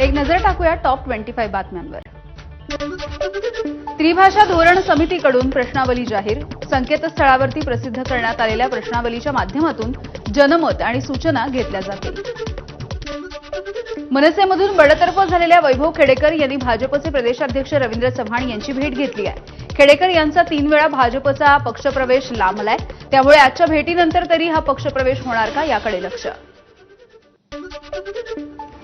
एक नजर टाकूया टॉप ट्वेंटी फाईव्ह बातम्यांवर. त्रिभाषा धोरण समितीकडून प्रश्नावली जाहीर. संकेतस्थळावरती प्रसिद्ध करण्यात आलेल्या प्रश्नावलीच्या माध्यमातून जनमत आणि सूचना घेतल्या जातील. मनसेमधून बडतर्फ झालेल्या वैभव खेडेकर यांनी भाजपचे प्रदेशाध्यक्ष रवींद्र चव्हाण यांची भेट घेतली आहे. खेडेकर यांचा तीन वेळा भाजपचा पक्षप्रवेश लांबलाय. त्यामुळे आजच्या भेटीनंतर तरी हा पक्षप्रवेश होणार का याकडे लक्ष.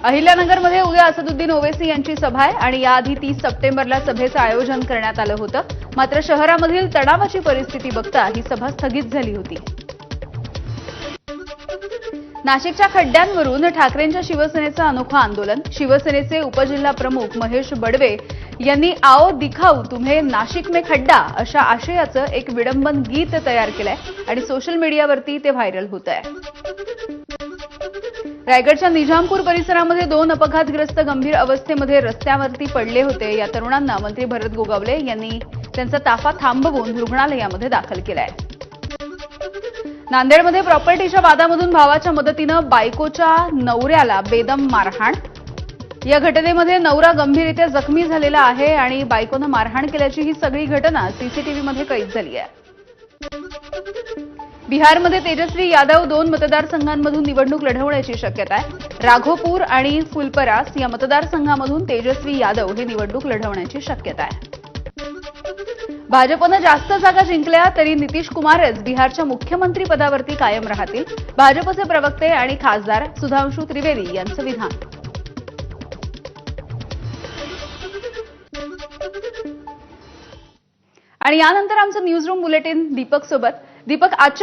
अहिल्यानगरमध्ये उद्या असदुद्दीन ओवेसी यांची सभा आहे आणि याआधी तीस सप्टेंबरला सभेचं आयोजन करण्यात आलं होतं. मात्र शहरामधील तणावाची परिस्थिती बघता ही सभा स्थगित झाली होती. नाशिकच्या खड्ड्यांवरून ठाकरेंच्या शिवसेनेचं अनोखं आंदोलन. शिवसेनेचे उपजिल्हा प्रमुख महेश बडवे यांनी आओ दिखाऊ तुम्हे नाशिक में खड्डा अशा आशयाचं एक विडंबन गीत तयार केलंय आणि सोशल मीडियावरती ते व्हायरल होत आहे रायगडच्या निजामपूर परिसरामध्ये दोन अपघातग्रस्त गंभीर अवस्थेमध्ये रस्त्यावरती पडले होते. या तरुणांना मंत्री भरत गोगावले यांनी त्यांचा ताफा थांबवून रुग्णालयामध्ये दाखल केलाय. नांदेडमध्ये प्रॉपर्टीच्या वादामधून भावाच्या मदतीनं बायकोच्या नवऱ्याला बेदम मारहाण. या घटनेमध्ये नवरा गंभीररित्या जखमी झालेला आहे आणि बायकोनं मारहाण केल्याची ही सगळी घटना सीसीटीव्हीमध्ये कैद झाली आहे. बिहारमध्ये तेजस्वी यादव दोन मतदारसंघांमधून निवडणूक लढवण्याची शक्यता आहे. राघोपूर आणि फुलपरास या मतदारसंघामधून तेजस्वी यादव हे निवडणूक लढवण्याची शक्यता आहे. भाजपनं जास्त जागा जिंकल्या तरी नितीश कुमारच बिहारच्या मुख्यमंत्री पदावरती कायम राहतील. भाजपचे प्रवक्ते आणि खासदार सुधांशू त्रिवेदी यांचं विधान. आणि यानंतर आमचं न्यूज रूम बुलेटिन दीपक सोबत दीपक आजच्या